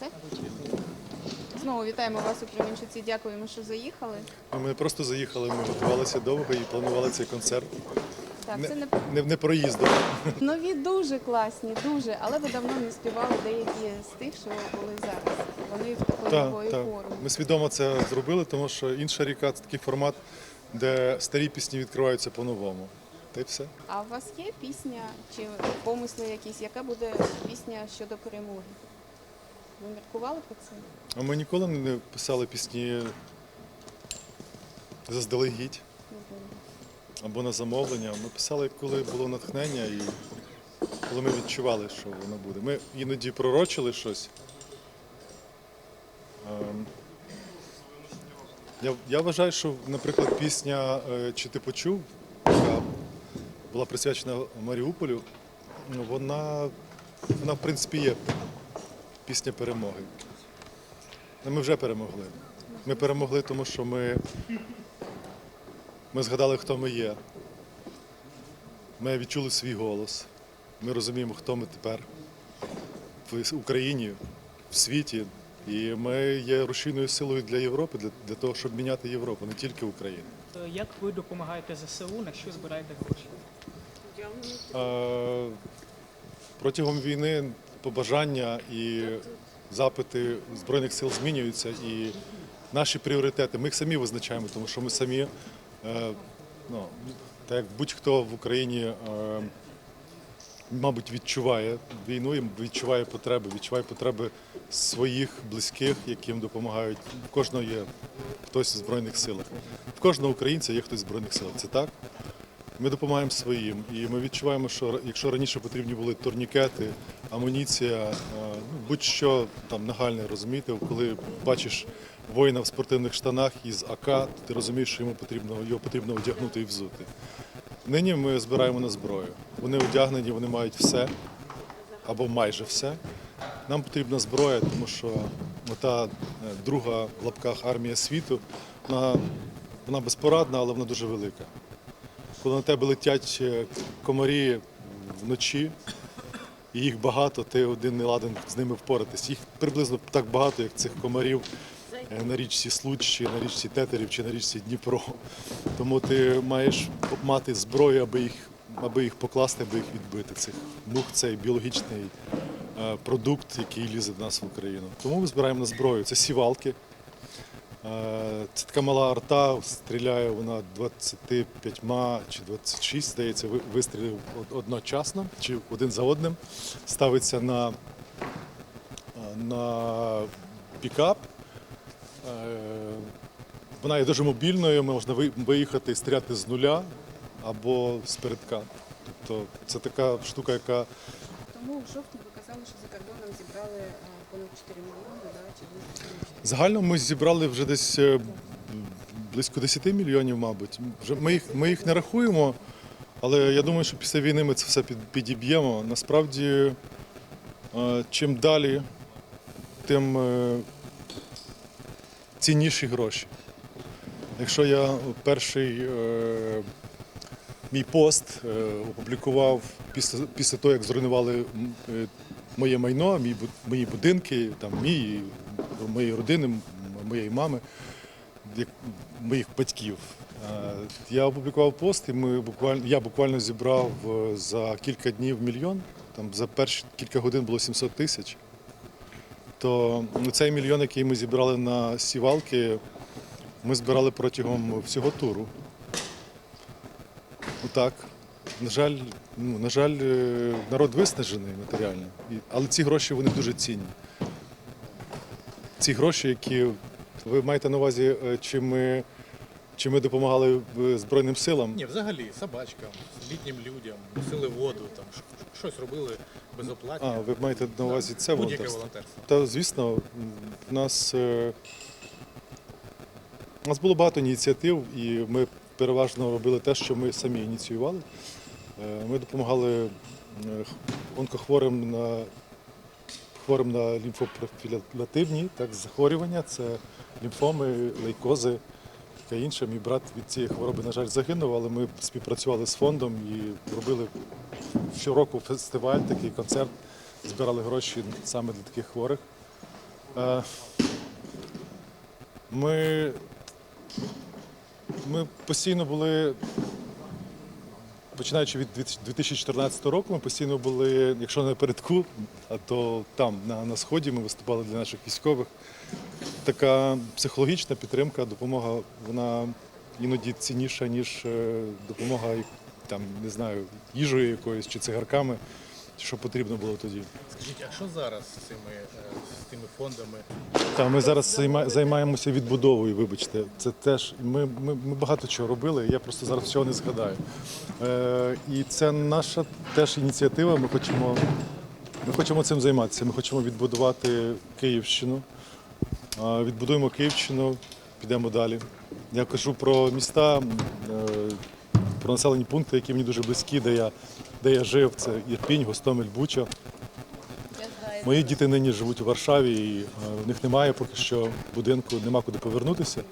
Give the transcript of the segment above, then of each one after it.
Все? Знову вітаємо вас у Кременчуці. Дякуємо, що заїхали. Ми не просто заїхали, ми готувалися довго і планували цей концерт. Так, Не, це не не, не проїздом. нові дуже класні, дуже, але ви давно не співали деякі з тих, що були зараз. Вони в такої Так, нової так. форми. Ми свідомо це зробили, тому що інша ріка це такий формат, де старі пісні відкриваються по-новому. Та й все. А у вас є пісня чи помисли якісь, яка буде пісня щодо перемоги? Ви міркували про це? А ми ніколи не писали пісні заздалегідь або на замовлення. Ми писали, коли було натхнення і коли ми відчували, що воно буде. Ми іноді пророчили щось. Ем, Я, я вважаю, що, наприклад, пісня е, Чи ти почув, яка була присвячена Маріуполю, вона, вона в принципі є пісня перемоги. Ну, Ми вже перемогли. Ми перемогли, тому що ми, ми згадали, хто ми є. Ми відчули свій голос. Ми розуміємо, хто ми тепер в Україні, в світі. І ми є рушійною силою для Європи, для, для того, щоб міняти Європу, не тільки Україну. Як ви допомагаєте ЗСУ, на що збираєте гроші? Е, Протягом війни побажання і запити Збройних сил змінюються, і наші пріоритети ми їх самі визначаємо, тому що ми самі, е, ну, так як будь-хто в Україні, е, мабуть, відчуває війну і відчуває потреби, відчуває потреби своїх близьких, яким допомагають. В кожного є хтось в Збройних силах. В кожного українця є хтось в Збройних силах. Це так. Ми допомагаємо своїм, і ми відчуваємо, що якщо раніше потрібні були турнікети, амуніція, е, ну, будь-що там нагальне, розумієте, коли бачиш воїна в спортивних штанах із АК, то ти розумієш, що йому потрібно його потрібно одягнути і взути. Нині ми збираємо на зброю. Вони одягнені, вони мають все або майже все. Нам потрібна зброя, тому що та друга в лапках армія світу, вона, вона безпорадна, але вона дуже велика коли на тебе летять е, комарі вночі, і їх багато, ти один не ладен з ними впоратись. Їх приблизно так багато, як цих комарів е, на річці Случ, чи на річці Тетерів, чи на річці Дніпро. Тому ти маєш мати зброю, аби їх, аби їх покласти, аби їх відбити. Цих мух цей біологічний е, продукт, який лізе до нас в Україну. Тому ми збираємо на зброю. Це сівалки. Е, Це така мала арта, стріляє вона 25 чи 26, здається, ви- вистрілів одночасно чи один за одним. Ставиться на, е, на пікап. Е, Вона є дуже мобільною, можна виїхати і стріляти з нуля або з передка. Тобто це така штука, яка Тому в жовтні ви казали, що за кордоном зібрали е, понад 4 мільйони, да, чи близько 4 Загально ми зібрали вже десь е, близько 10 мільйонів, мабуть. Вже ми їх, ми їх не рахуємо, але я думаю, що після війни ми це все підіб'ємо. Насправді, е, чим далі, тим цінніші гроші. Якщо я перший мій пост е, опублікував після, після того, як зруйнували е, моє майно, мій, мої будинки, там, мій, моєї родини, моєї мами, як- моїх батьків. Е, Я опублікував пост, і ми буквально, я буквально зібрав за кілька днів мільйон. Там за перші кілька годин було 700 тисяч. То ну, цей мільйон, який ми зібрали на сівалки, ми збирали протягом всього туру. Так. На жаль, ну, на жаль, е, народ виснажений матеріально. Але ці гроші вони дуже цінні. Ці гроші, які ви маєте на увазі, е, чи ми, чи ми допомагали е, Збройним силам? Ні, взагалі собачкам, літнім людям, носили воду, там щось робили безоплатно. А, ви маєте на увазі це волонтерство? волонтерство. Та звісно, в нас, у нас було багато ініціатив, і ми переважно робили те, що ми самі ініціювали. Е, Ми допомагали е, онкохворим на хворим на лімфопрофілятивні так, захворювання, це лімфоми, лейкози, таке інше. Мій брат від цієї хвороби, на жаль, загинув, але ми співпрацювали з фондом і робили щороку фестиваль, такий концерт, збирали гроші саме для таких хворих. Е, Ми, ми постійно були, починаючи від 2014 року, ми постійно були, якщо не напередку, а то там, на, на сході, ми виступали для наших військових. Така психологічна підтримка, допомога, вона іноді цінніша, ніж е, допомога там, не знаю, їжею якоюсь чи цигарками, що потрібно було тоді. Скажіть, а що зараз з цими, е, з тими фондами? Та ми зараз займаємося відбудовою, вибачте. Це теж ми, ми, ми багато чого робили, я просто зараз всього не згадаю. Е, і це наша теж ініціатива. Ми хочемо, ми хочемо цим займатися. Ми хочемо відбудувати Київщину. Е, відбудуємо Київщину, підемо далі. Я кажу про міста, е, про населені пункти, які мені дуже близькі, де я, де я жив. Це Ірпінь, Гостомель, Буча. Мої діти нині живуть у Варшаві, і е, в них немає поки що будинку, нема куди повернутися.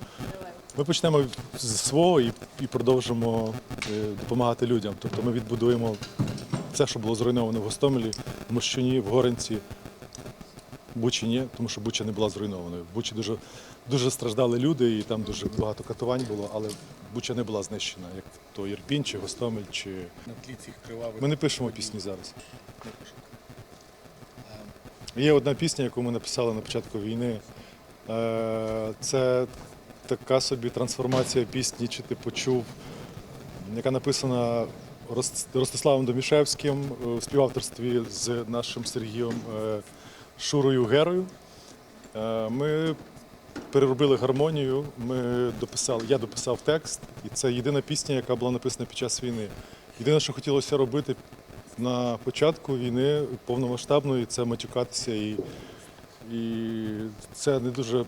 Ми почнемо з свого і, і продовжимо е, допомагати людям. Тобто ми відбудуємо все, що було зруйновано в Гостомелі, в Мощуні, в Горенці. Бучі ні, тому що Буча не була зруйнованою. В Бучі дуже, дуже страждали люди, і там дуже багато катувань було, але Буча не була знищена, як то Ірпінь чи Гостомель. Чи... На тлі цих кривавих Ми не пишемо пісні зараз. Є одна пісня, яку ми написали на початку війни. Е, Це така собі трансформація пісні, чи ти почув, яка написана Рос- Ростиславом Домішевським е, в співавторстві з нашим Сергієм е, Шурою Герою. Е, Ми переробили гармонію, ми дописали, я дописав текст, і це єдина пісня, яка була написана під час війни. Єдине, що хотілося робити на початку війни повномасштабної, це матюкатися і, і це не дуже,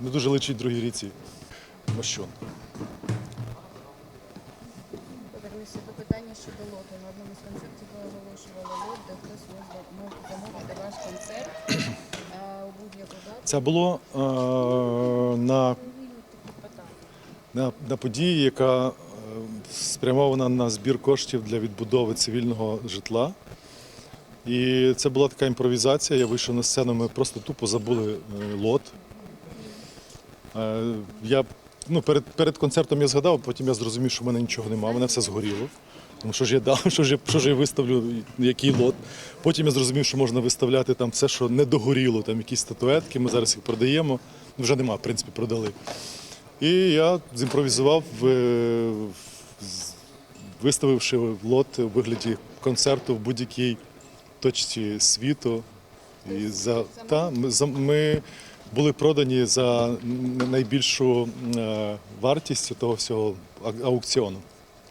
не дуже личить другій ріці. Мощун. Повернуся до питання щодо лоту. На одному з концертів ви оголошували лот, хтось замовити ваш Це було е, на, на, на події, яка е, спрямована на збір коштів для відбудови цивільного житла. І це була така імпровізація. Я вийшов на сцену, ми просто тупо забули е, лот. Е, Я, ну, перед, перед концертом я згадав, потім я зрозумів, що в мене нічого немає, мене все згоріло. Тому що ж я дав, що ж я, що ж я виставлю, який лот. Потім я зрозумів, що можна виставляти там все, що не догоріло, там якісь статуетки, ми зараз їх продаємо. Вже нема, в принципі, продали. І я зімпровізував, е, виставивши лот у вигляді концерту в будь-якій точці світу. І за, та, ми були продані за найбільшу е, вартість того всього аукціону.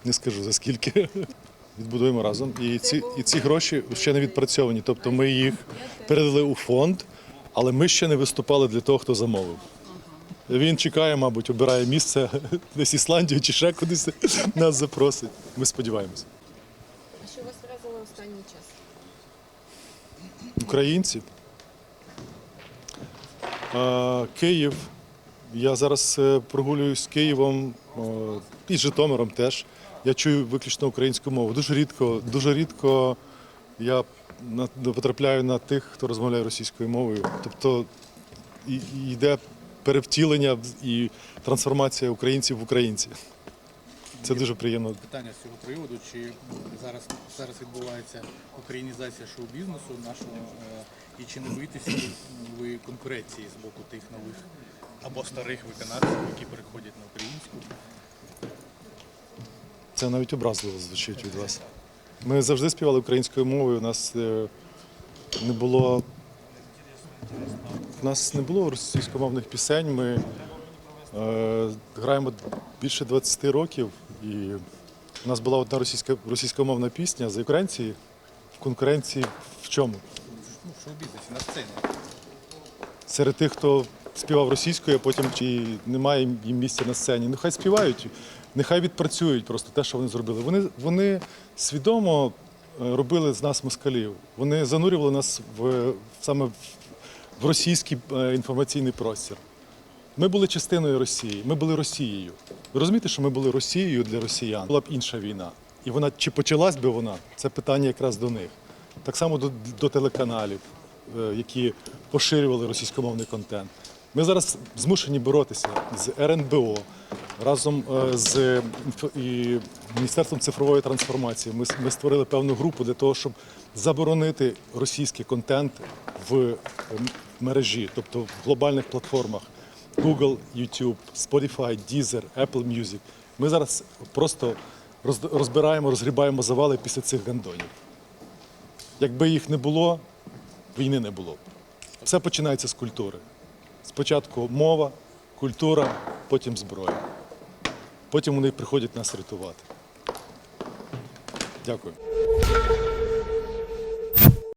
Не скажу за скільки. Відбудуємо разом. І ці, і ці гроші ще не відпрацьовані. Тобто ми їх передали у фонд, але ми ще не виступали для того, хто замовив. Він чекає, мабуть, обирає місце десь Ісландію чи ще кудись нас запросить. Ми сподіваємося. А що вас вразило останній час? Українці. Е, Київ. Я зараз е, прогулююсь Києвом е, і Житомиром теж. Я чую виключно українську мову. Дуже рідко, дуже рідко я потрапляю на тих, хто розмовляє російською мовою. Тобто і- і йде перевтілення і трансформація українців в українців. Це дуже приємно. Питання з цього приводу, чи зараз, зараз відбувається українізація шоу-бізнесу нашого, е, і чи не боїтеся ви конкуренції з боку тих нових або старих виконавців, які переходять на українську? Це навіть образливо звучить від вас. Ми завжди співали українською мовою. У нас е, не було. У нас не було російськомовних пісень. Ми е, граємо більше 20 років, і у нас була одна російська російськомовна пісня за конкуренції. В конкуренції в чому? Ну, в шоу-бізнесі, на сцені. серед тих, хто співав російською, а потім чи немає їм місця на сцені. Нехай співають, нехай відпрацюють просто те, що вони зробили. Вони, вони свідомо е, робили з нас москалів. Вони занурювали нас в саме в- в російський е, інформаційний простір. Ми були частиною Росії, ми були Росією. Ви розумієте, що ми були Росією для росіян? Була б інша війна. І вона чи почалась би вона? Це питання якраз до них. Так само до, до телеканалів, е, які поширювали російськомовний контент. Ми зараз змушені боротися з РНБО разом е, з Міністерством цифрової трансформації. Ми, ми створили певну групу для того, щоб заборонити російський контент в е, мережі, тобто в глобальних платформах Google, YouTube, Spotify, Deezer, Apple Music. Ми зараз просто розбираємо, розгрібаємо завали після цих гандонів. Якби їх не було, війни не було. б. Все починається з культури. Спочатку мова, культура, потім зброя. Потім вони приходять нас рятувати. Дякую.